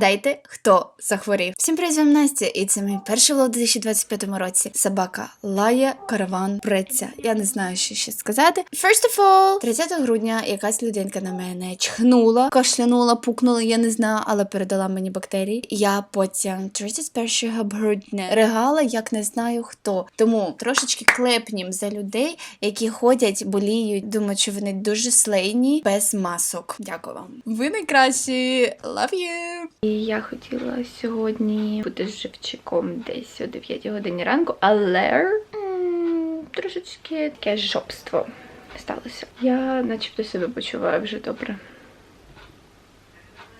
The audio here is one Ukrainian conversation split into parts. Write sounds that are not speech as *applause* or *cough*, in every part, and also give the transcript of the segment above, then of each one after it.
Вгадайте, хто захворів. Всім привіт, Настя, і це мій перший влог у 2025 році. Собака лає, караван преться. Я не знаю, що ще сказати. First of all, 30 грудня якась людинка на мене чхнула, кашлянула, пукнула, я не знаю, але передала мені бактерії. Я потім 31 грудня ригала, як не знаю хто. Тому трошечки клепнім за людей, які ходять, боліють, думають, що вони дуже слейні без масок. Дякую вам. Ви найкращі. Love you! І я хотіла сьогодні бути з живчиком десь о 9 годині ранку, але трошечки таке жопство сталося. Я начебто себе почуваю вже добре.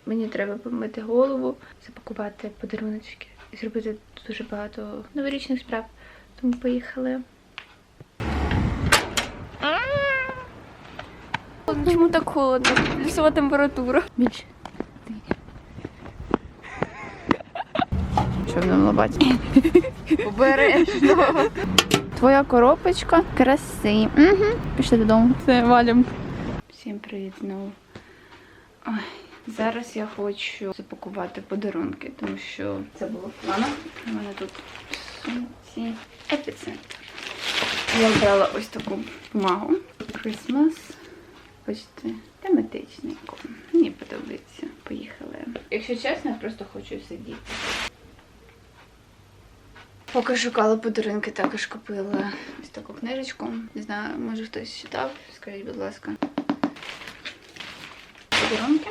Мені треба помити голову, запакувати подаруночки і зробити дуже багато новорічних справ. Тому поїхали. Чому так холодно? Плюсова температура. Більше. Що в нам лобать? Обережно. Твоя коробочка краси. Угу. Пішли додому. Все, валім. Всім привіт знову. Ой, зараз я хочу запакувати подарунки, тому що це було в планах. У мене тут сумці епіцентр. Я брала ось таку бумагу. Christmas. Бачите, тематичний. Мені подобається. Поїхали. Якщо чесно, я просто хочу сидіти. Поки шукала подарунки, також купила ось таку книжечку. Не знаю, може хтось читав. Скажіть, будь ласка. Подарунки.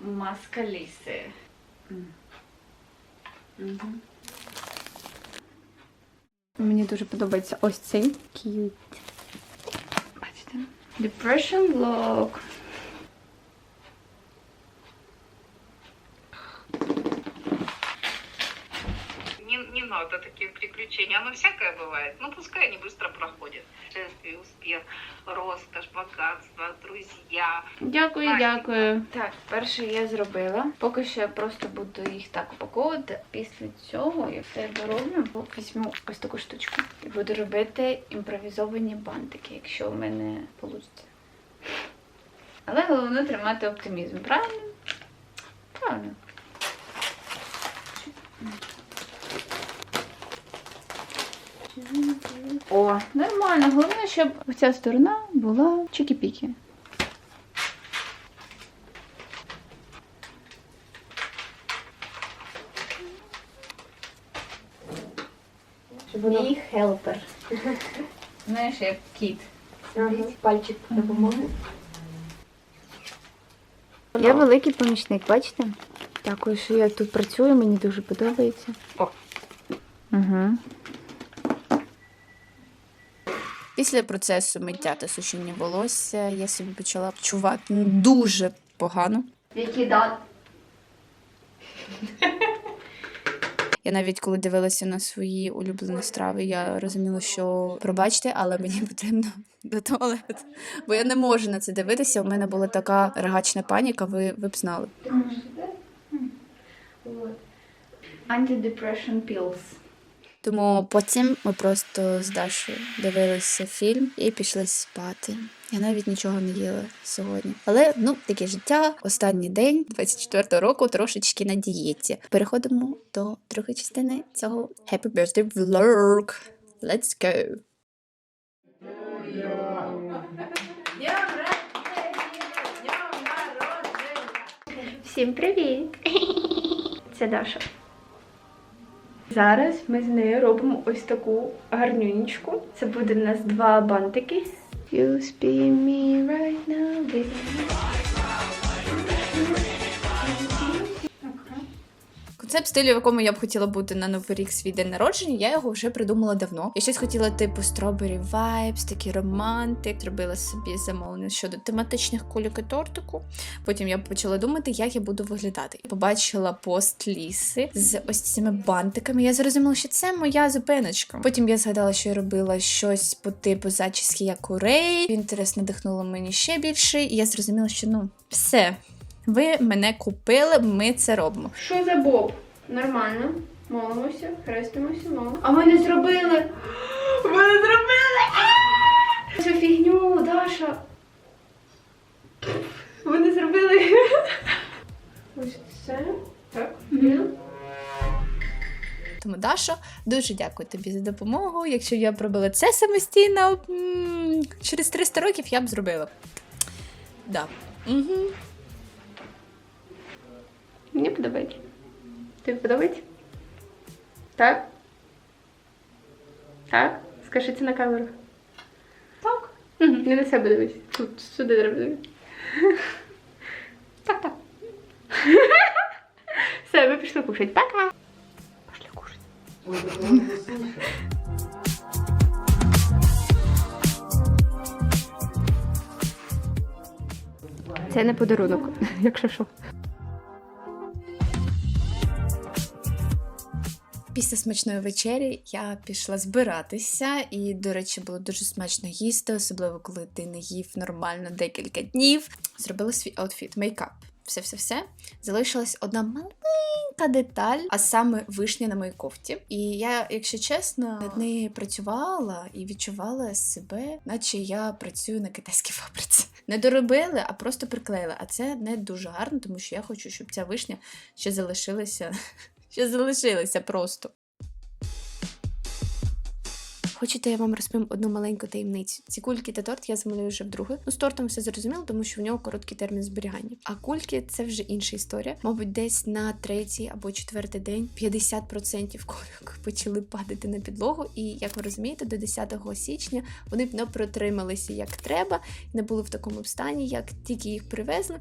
Маска ліси. Мені дуже подобається ось цей. Cute. depression block. Надо таких приключений. Оно всякое бывает. Ну, пускай они быстро проходят. Счастье, успех, роскошь, богатство, друзья. Дякую, Настенька. дякую. Так, перше я зробила. Поки що я просто буду їх так упаковувати. Після цього я все дороблю. Візьму ось таку штучку і буду робити імпровізовані бантики, якщо в мене вийде. Але головне тримати оптимізм, правильно? Правильно. О, нормально. Головне, щоб ця сторона була чики-піки. Мій хелпер. Знаєш, як кіт. Пальчик допомоги. Я великий помічник, бачите? Дякую, що я тут працюю, мені дуже подобається. О. Угу. Після процесу миття та сушіння волосся я собі почала чувати дуже погано. Дат? Я навіть коли дивилася на свої улюблені страви, я розуміла, що пробачте, але мені потрібно до туалету. Бо я не можу на це дивитися. У мене була така регачна паніка, ви, ви б знали. Anti-depression pills. Тому потім ми просто з Дашою дивилися фільм і пішли спати. Я навіть нічого не їла сьогодні. Але ну таке життя. Останній день 24-го року трошечки на дієті. Переходимо до другої частини цього Happy Birthday Vlog. Let's go! Всім привіт! Це Даша. Зараз ми з нею робимо ось таку гарнюнічку. Це буде в нас два бантики. You right now, baby. Концепт стилю, в якому я б хотіла бути на новий рік свій день народження, я його вже придумала давно. Я щось хотіла типу Strawberry Vibes, такий романтик. Зробила собі замовлення щодо тематичних кульок і тортику. Потім я почала думати, як я буду виглядати. Побачила пост ліси з ось цими бантиками. Я зрозуміла, що це моя зупиночка. Потім я згадала, що я робила щось по типу зачіски, як у Рей. Інтерес надихнуло мені ще більше, і я зрозуміла, що ну все. Ви мене купили, ми це робимо. Що за боб? Нормально. Молимося, хрестимося, молимося. А ми не зробили! *gasps* Ми не зробили! Цю фігню, Даша! Ви не зробили. *laughs* Ось це. Так. Тому, Дашо, дуже дякую тобі за допомогу. Якщо я б робила це самостійно, через 300 років я б зробила. Да. Угу. Мені подобається. Тобі подобається? Так? Так? Скажи це на камеру. Так. Угу. Не на себе дивись. Тут сюди треба дивитися. Так, так. *laughs* Все, ми пішли кушати. Пока. Пішли кушати. Це не подарунок, *laughs* якщо що. Після смачної вечері я пішла збиратися, і, до речі, було дуже смачно їсти, особливо коли ти не їв нормально декілька днів. Зробила свій аутфіт, мейкап. Все-все-все. Залишилась одна маленька деталь, а саме вишня на моїй кофті. І я, якщо чесно, над нею працювала і відчувала себе, наче я працюю на китайській фабриці. Не доробили, а просто приклеїли. А це не дуже гарно, тому що я хочу, щоб ця вишня ще залишилася що залишилися просто. Хочете, я вам розповім одну маленьку таємницю. Ці кульки та торт я замовляю вже вдруге. Ну, з тортом все зрозуміло, тому що в нього короткий термін зберігання. А кульки це вже інша історія. Мабуть, десь на третій або четвертий день 50% кульок почали падати на підлогу. І як ви розумієте, до 10 січня вони б не протрималися як треба, не були в такому стані, як тільки їх привезли.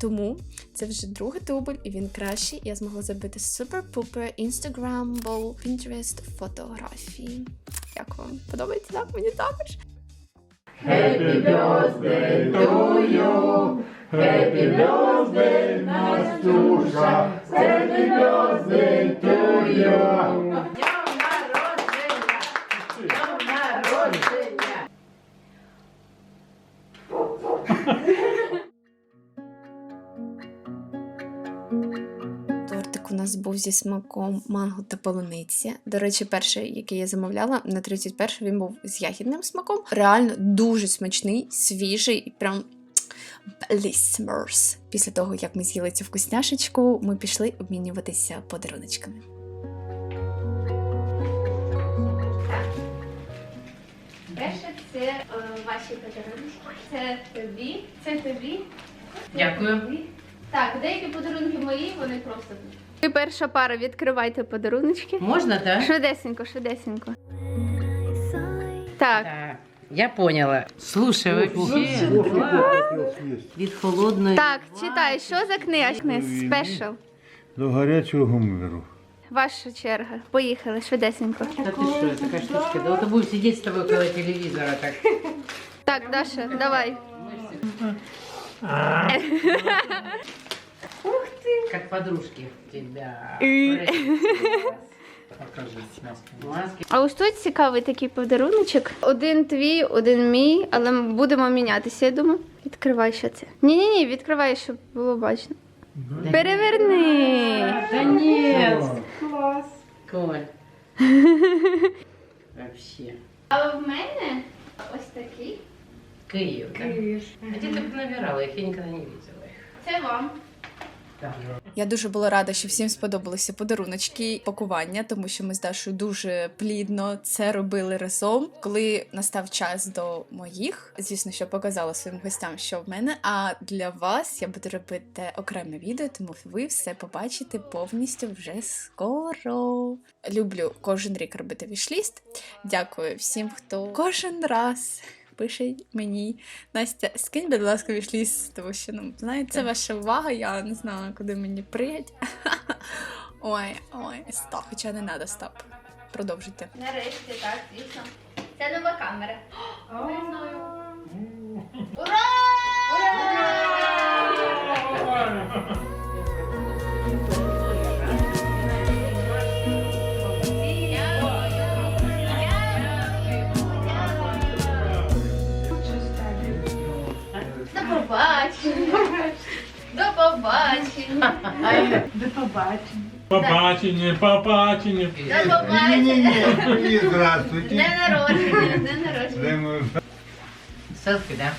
Тому це вже другий дубль, і він кращий. Я змогла забити супер-пупер інстаграмбл, Pinterest фотографії. Як вам подобається? Так, мені також. Happy birthday to you, happy birthday, Настюша, happy birthday to нас був зі смаком манго та полуниці. До речі, перший, який я замовляла, на 31 він був з ягідним смаком. Реально дуже смачний, свіжий і прям. Блісмерс. Після того, як ми з'їли цю вкусняшечку, ми пішли обмінюватися подаруночками. Перше це е, ваші подарунки. Це тобі, це тобі. Дякую. тобі. Так, деякі подарунки мої, вони просто тут. Ви перша пара, відкривайте подаруночки. Можна, так? Швидесенько, швидесенько. Так, Так. Я поняла. Слушай, вообще, від холодної. так, читай, що за книга? Спешл. До гарячого миру. Ваша черга. Поїхали, швидесенько. Да ты что, такая штучка? Да вот будем сидеть с тобой около телевизора так. Так, Даша, давай. *laughs* Как подружки тебя. Маски. А ось тут цікавий такий подаруночок. Один твій, один мій, але ми будемо мінятися, я думаю. Відкривай що це. Ні-ні ні, відкривай, щоб було бачно. Переверни. Да нет. Коль. *laughs* Вообще. А в мене ось такий. Киев, да? А где ты набирала их? Я никогда не видела их. Це вам. Да. Я дуже була рада, що всім сподобалися подаруночки, пакування, тому що ми з Дашою дуже плідно це робили разом. Коли настав час до моїх, звісно, що показала своїм гостям, що в мене. А для вас я буду робити окреме відео, тому ви все побачите повністю вже скоро. Люблю кожен рік робити вішліст. Дякую всім, хто кожен раз. Пише мені Настя, скинь, будь ласка, вішліс, тому що ну знаєте, це ваша увага, я не знала, куди мені пригать. *laughs* Ой, ой, стоп, хоча не треба, стоп. Продовжуйте. Нарешті, так, звісно. Це нова камера. *gasps* Ура! До побачення. До побачення. Побачення, побачення. побачення. Привіт, здравствуйте. народження, день народження. Де ми? Селфи, да?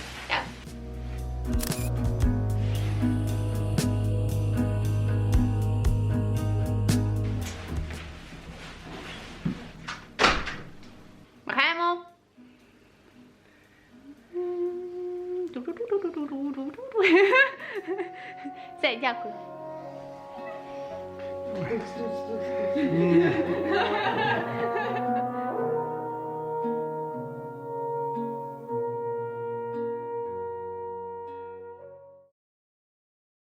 Махаємо. *laughs* Все, дякую. うん。